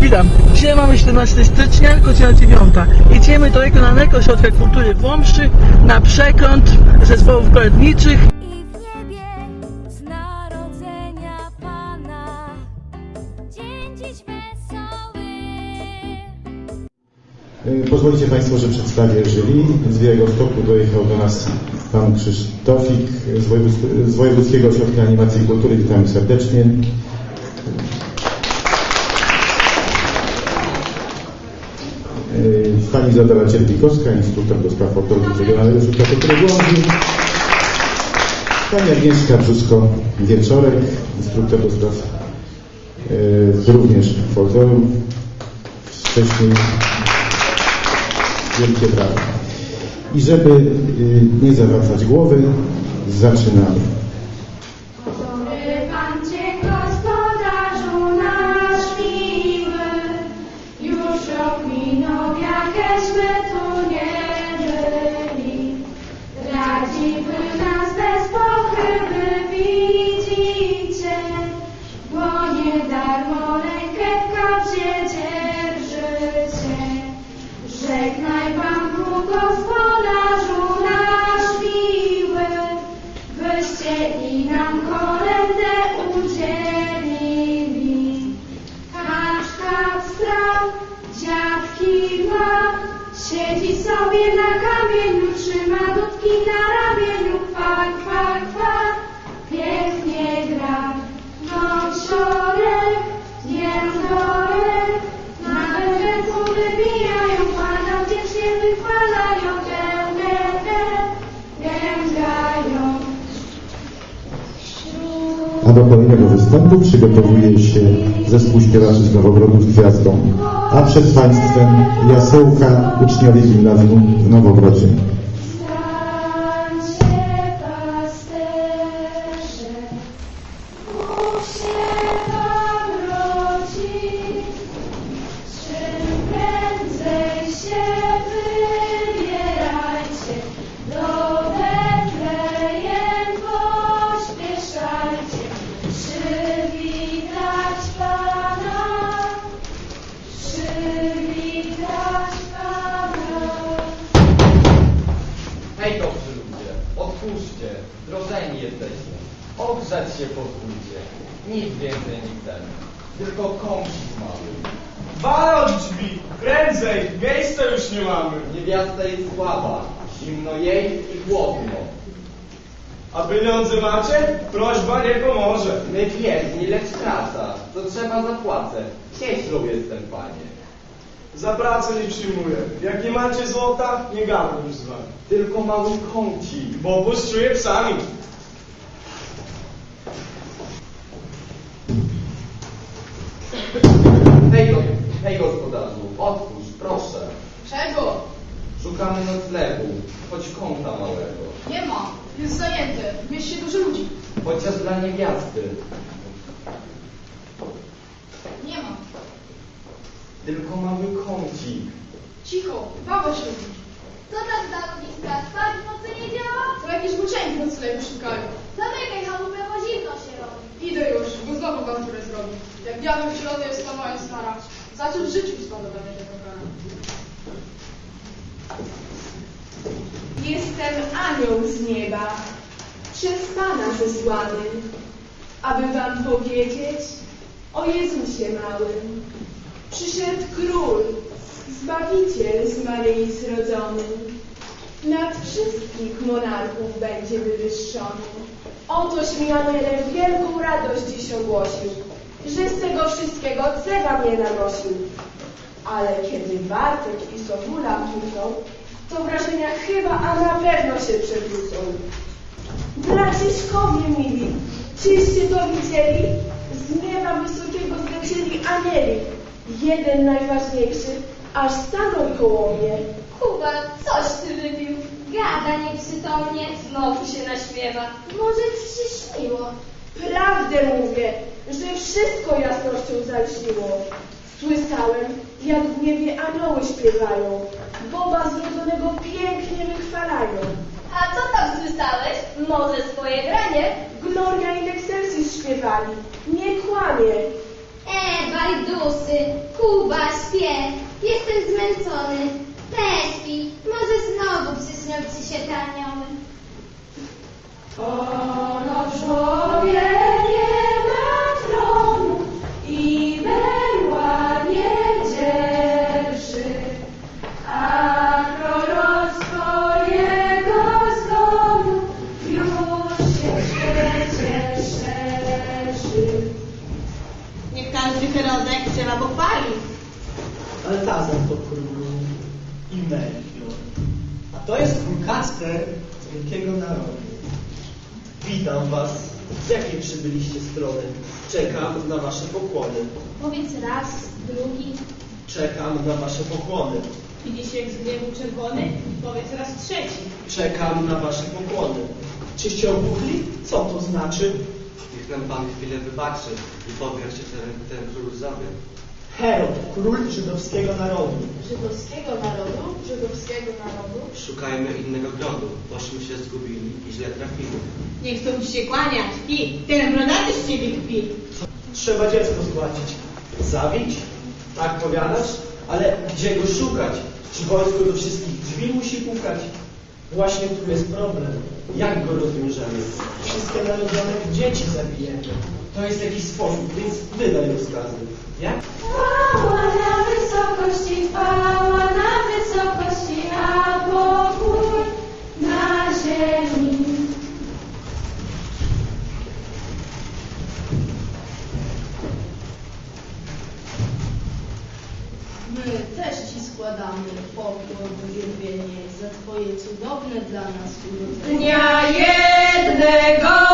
Witam. Dzisiaj mamy 17 stycznia, godzina 9. Idziemy do Regionalnego Ośrodka Kultury w Łomży na przegląd zespołów kolędniczych. i w niebie z narodzenia Pana. Dzień dziś wesoły. Y, Pozwolicie Państwo, że przedstawię jury. Z Białegostoku dojechał do nas Pan Krzysztofik z, Wojewódzk- z Wojewódzkiego Ośrodka Animacji i Kultury. Witamy serdecznie. Pani Izabela Cierpikowska, instruktor do spraw autorów Regionalnego Ośrodka Kultury. Pani Agnieszka Brzusko-Wieczorek, instruktor do spraw y, również folkloru. Wcześniej Wielkie brawa. I żeby y, nie zawracać głowy, zaczynamy. Rok minął, jakeśmy tu nie ma, siedzi sobie na kamieniu, trzyma dudki na ramieniu, kwa, kwa, kwa, pięknie gra. Nociorek, jędorek, nawet ręką wybijają, Pana wdzięcznie wychwalają, gę, gę, gę, gęgają. A do kolejnego występu przygotowuje się zespół śpiewaczy z Nowogrodu z Gwiazdą, a przed Państwem jasełka uczniowie gimnazjum w Nowogrodzie. Drożeni jesteście, ogrzać się pozwólcie, nic więcej nie chcemy, tylko kąsik mały. Wal od drzwi! Prędzej! Miejsca już nie mamy! Niewiasta jest słaba, zimno jej i głodno. A pieniądze macie? Prośba nie pomoże. My biedni, lecz praca, co trzeba zapłacę. Cieślą jestem, panie. Za pracę nie przyjmuję. Jak nie macie złota, nie gadam już z wami. Tylko mały kącik. Bo puszczuję psami. Hej gospodarzu, otwórz, proszę. Czego? Szukamy noclegu, choć kąta małego. Nie ma. Jest zajęty. W mieście dużo ludzi. Chociaż dla niewiasty. Nie ma. Tylko mały kącik. Cicho. Baba się robi. Co tam za ludziska? Spać w nocy nie działa? To jakieś włóczęgi noclegu szukają. Zamykaj chałupę, bo zimno się robi. Idę już, bo znowu awanturę zrobi. Jak diabeł w środę jest stara. Za co w życiu mnie kochana. Jestem anioł z nieba, przez Pana zesłany, aby wam powiedzieć o Jezusie małym. Przyszedł król, Zbawiciel z Maryi zrodzony. Nad wszystkich monarchów będzie wywyższony. Otoś mi aniele wielką radość dziś ogłosił, że z tego wszystkiego cega mnie nanosił. Ale kiedy Bartek i Sobula wrócą, to wrażenia chyba, a na pewno się przewrócą. Braciszkowie mili, czyście to widzieli? Z nieba wysokiego zlecieli anieli. Jeden najważniejszy, aż stanął koło mnie. Kuba, coś ty wypił. Gada nieprzytomnie, znowu się naśmiewa. Może ci się śniło. Prawdę mówię, że wszystko jasnością zalśniło. Słyszałem, jak w niebie anioły śpiewają, Boga zrodzonego pięknie wychwalają. A co tam słyszałeś? Może swoje granie? Gloria in excelsis śpiewali, nie kłamie. E, bajdusy, Kuba, śpię. Jestem zmęczony. Leśpi, może znowu przyśnią ci się te anioły. Porożowie z wielkiego narodu. Witam was. Z jakiej przybyliście strony? Czekam na wasze pokłony. Powiedz raz, drugi. Czekam na wasze pokłony. Widzisz jak z gniewu czerwony? Powiedz raz trzeci. Czekam na wasze pokłony. Czyście obuchli? Co to znaczy? Niech nam Pan chwilę wybaczy i powie, jak się ten, ten król zowie. Herod, król żydowskiego narodu. Żydowskiego narodu, żydowskiego narodu. Szukajmy innego grodu, bośmy się zgubili i źle trafili. Nie chcą ci się kłaniać. I ten brodaty z ciebie kpi. Trzeba dziecko zgładzić. Zabić? Tak powiadasz? Ale gdzie go szukać? Czy wojsko do wszystkich drzwi musi pukać? Właśnie tu jest problem. Jak go rozwiążemy? Wszystkie narodzone dzieci zabijemy. To jest jakiś sposób, więc wydaj rozkazy. Chwała na wysokości, chwała na wysokości, a pokój na ziemi. My też Ci składamy pokłon uwielbienie za Twoje cudowne dla nas urodzenie. Dnia jednego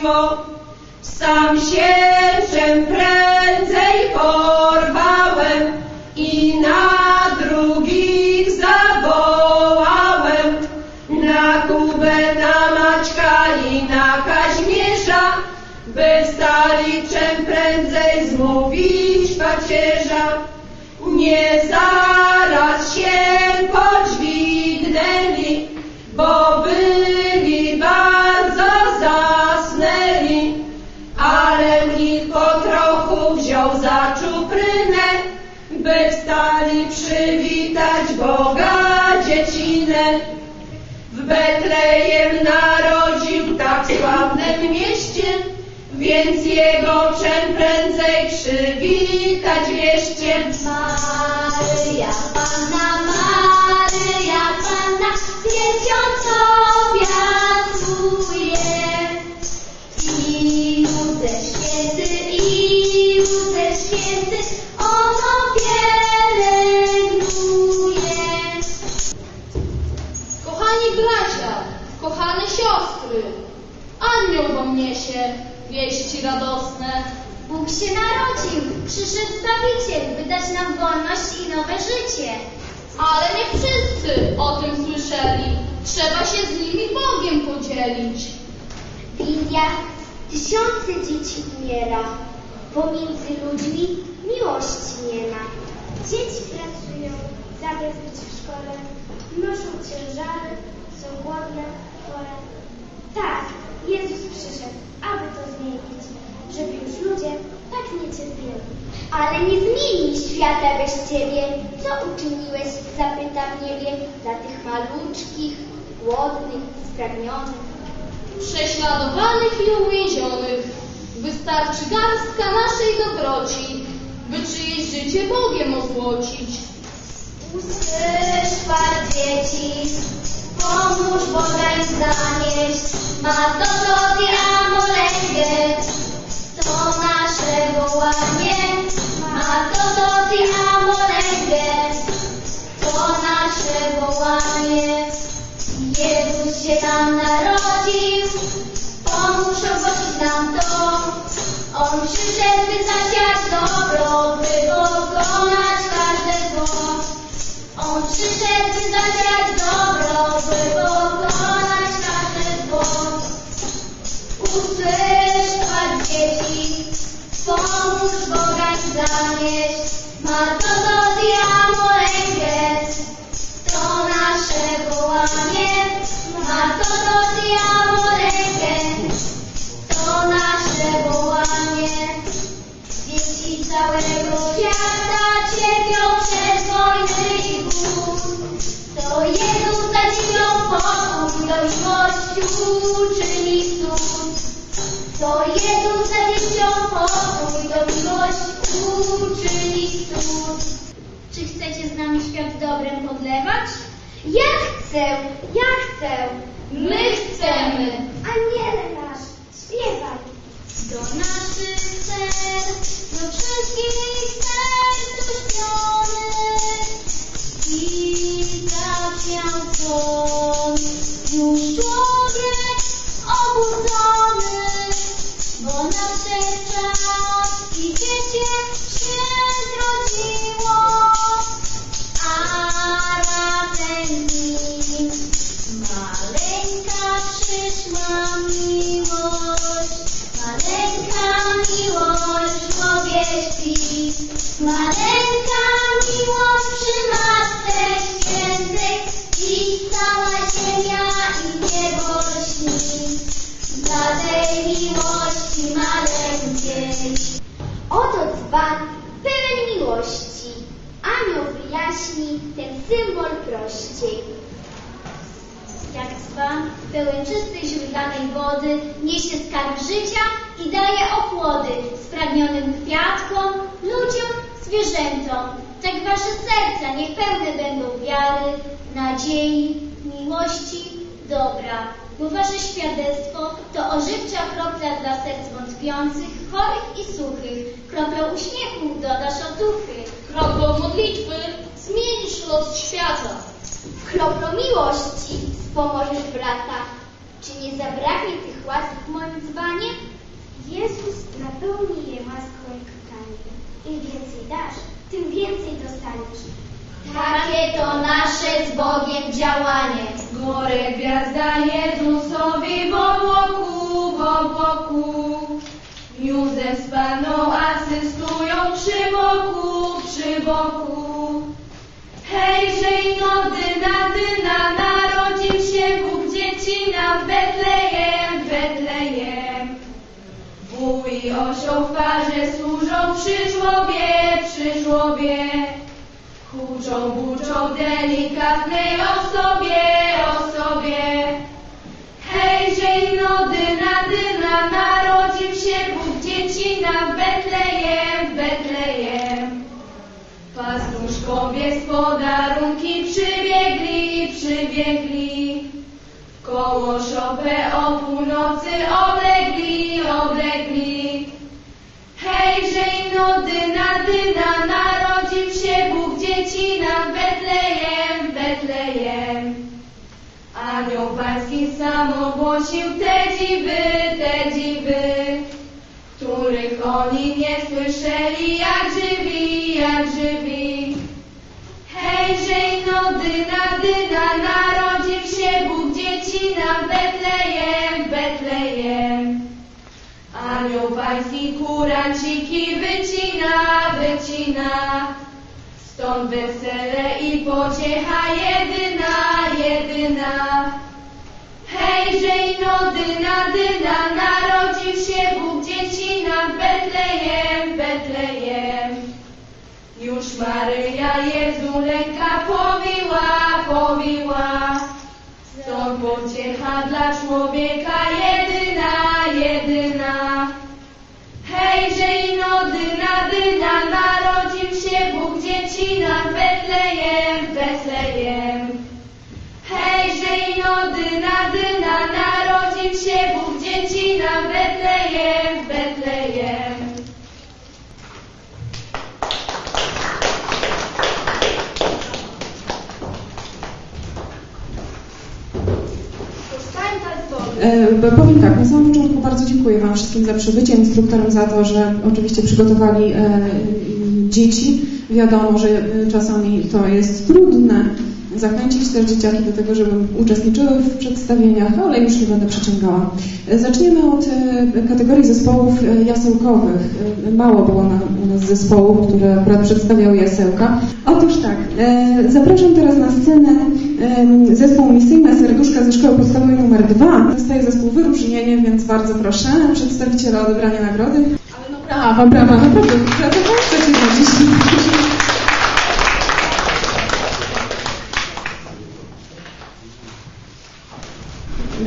świeciło. Sam czym prędzej porwałem i na drugich zawołałem. Na Kubę, na Maćka i na Kaźmierza, by wstali czym prędzej zmówić pacierza. Nie zaraz się podźwignęli, bo byli bardzo ale ich po trochu wziął za czuprynę, by wstali przywitać Boga dziecinę. W Betlejem narodził tak sławnym mieście, więc jego czym prędzej przywitać wieście. Maryja, Panna, Maryja, Panna, umiera. Pomiędzy ludźmi miłości nie ma. Dzieci pracują, zamiast być w szkole, noszą ciężary, są głodne, chore. Tak, Jezus przyszedł, aby to zmienić, żeby już ludzie tak nie cierpieli. Ale nie zmieni świata bez Ciebie. Co uczyniłeś, zapyta w niebie, dla tych maluczkich, głodnych, spragnionych. Prześladowanych i uwięzionych. Wystarczy garstka naszej dobroci, by czyjeś życie Bogiem ozłocić. Usłysz, Pan dzieci, pomóż Boga im zanieść. Ma to tobie amolęgę, to nasze wołanie. Ma to tobie amolęgę, to nasze wołanie. Jezus się tam narodził, pomóż ogłosić nam. On przyszedł, by zasiać dobro, To Jezus Jezus zadziwią pokój, do miłości uczyni cud. Czy chcecie z nami świat dobrem podlewać? Ja chcę, ja chcę. My chcemy. Nasz, śpiewaj. Do naszych serc, do wszystkich serc pełen czystej źródlanej wody niesie skarb życia i daje ochłody spragnionym kwiatkom, ludziom, zwierzętom. Tak wasze serca niech pełne będą wiary, nadziei, miłości, dobra. Bo wasze świadectwo to ożywcza kropla dla serc wątpiących, chorych i suchych. Kroplą uśmiechu dodasz otuchy. Kroplą modlitwy zmienisz los świata. Kroplą miłości wspomożesz brata. Czy nie zabraknie tych łask w moim dzbanie? Jezus napełni je łaską jak tanie. Im więcej dasz, tym więcej dostaniesz. Takie to nasze z Bogiem działanie. Górę gwiazda Jezusowi w obłoku, w obłoku. Józef z Paną asystują przy boku, przy boku. Hejże no dyna, dyna, narodził się Bóg dziecina w Betlejem, Betlejem. I osioł w parze służą przy żłobie, przy żłobie. Huczą, buczą delikatnej podarunki przybiegli, przybiegli. Koło szopę o północy oblegli, oblegli. Hejże no dyna, dyna, narodził się Bóg dziecina w Betlejem, Betlejem. Anioł pański sam ogłosił te dziwy, te dziwy, których oni nie słyszeli, jak żywi, jak żywi. Hejże no dyna, dyna, narodził się Bóg dziecina w Betlejem, Betlejem. Anioł pański kuranciki wycina, wycina. Stąd wesele i pociecha jedyna, jedyna. Hejże no dyna, dyna, narodził Już Maryja Jezu lęka powiła, powiła. Stąd pociecha dla człowieka jedyna, jedyna. Hejże no dyna, dyna, narodził się Bóg dziecina w Betlejem, Betlejem. Hejże no dyna, dyna, narodził się Bóg dziecina w Betlejem, w Betlejem. E, Powiem tak, na samym początku bardzo dziękuję Wam wszystkim za przybycie, instruktorom za to, że oczywiście przygotowali e, dzieci. Wiadomo, że e, czasami to jest trudne zachęcić też dzieciaki do tego, żeby uczestniczyły w przedstawieniach, ale już nie będę przeciągała. E, Zaczniemy od e, kategorii zespołów e, jasełkowych. E, Mało było na, u nas zespołów, które akurat przedstawiały jasełka. Otóż tak, e, zapraszam teraz na scenę e, zespół Misyjne Serduszka ze Szkoły Podstawowej nr 2. Dostaje zespół wyróżnienie, więc bardzo proszę przedstawiciela odebrania nagrody. Ale no brawa, brawa, naprawdę, brawa, chcecie chodzić.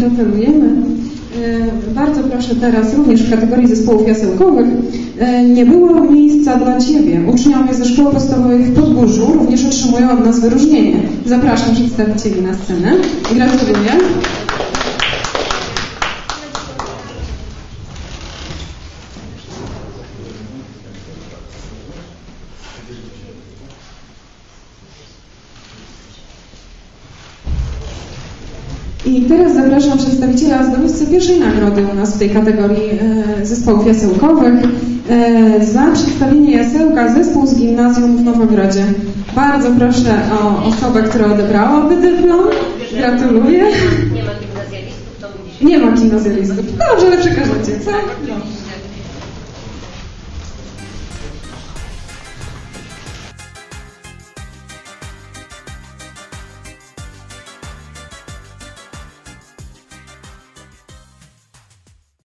Gratulujemy. E, Bardzo proszę teraz również w kategorii zespołów jasełkowych. E, Nie było miejsca dla Ciebie. Uczniowie ze szkoły podstawowej w Podgórzu również otrzymują od nas wyróżnienie. Zapraszam przedstawicieli na scenę. Gratuluję. Zapraszam przedstawiciela zdobywcy pierwszej nagrody u nas w tej kategorii e, zespołów jasełkowych e, za przedstawienie jasełka zespół z gimnazjum w Nowogrodzie. Bardzo proszę o osobę, która odebrałaby dyplom. Gratuluję. Nie ma gimnazjalistów, to Nie ma gimnazjalistów. Dobrze, ale przekażecie, co?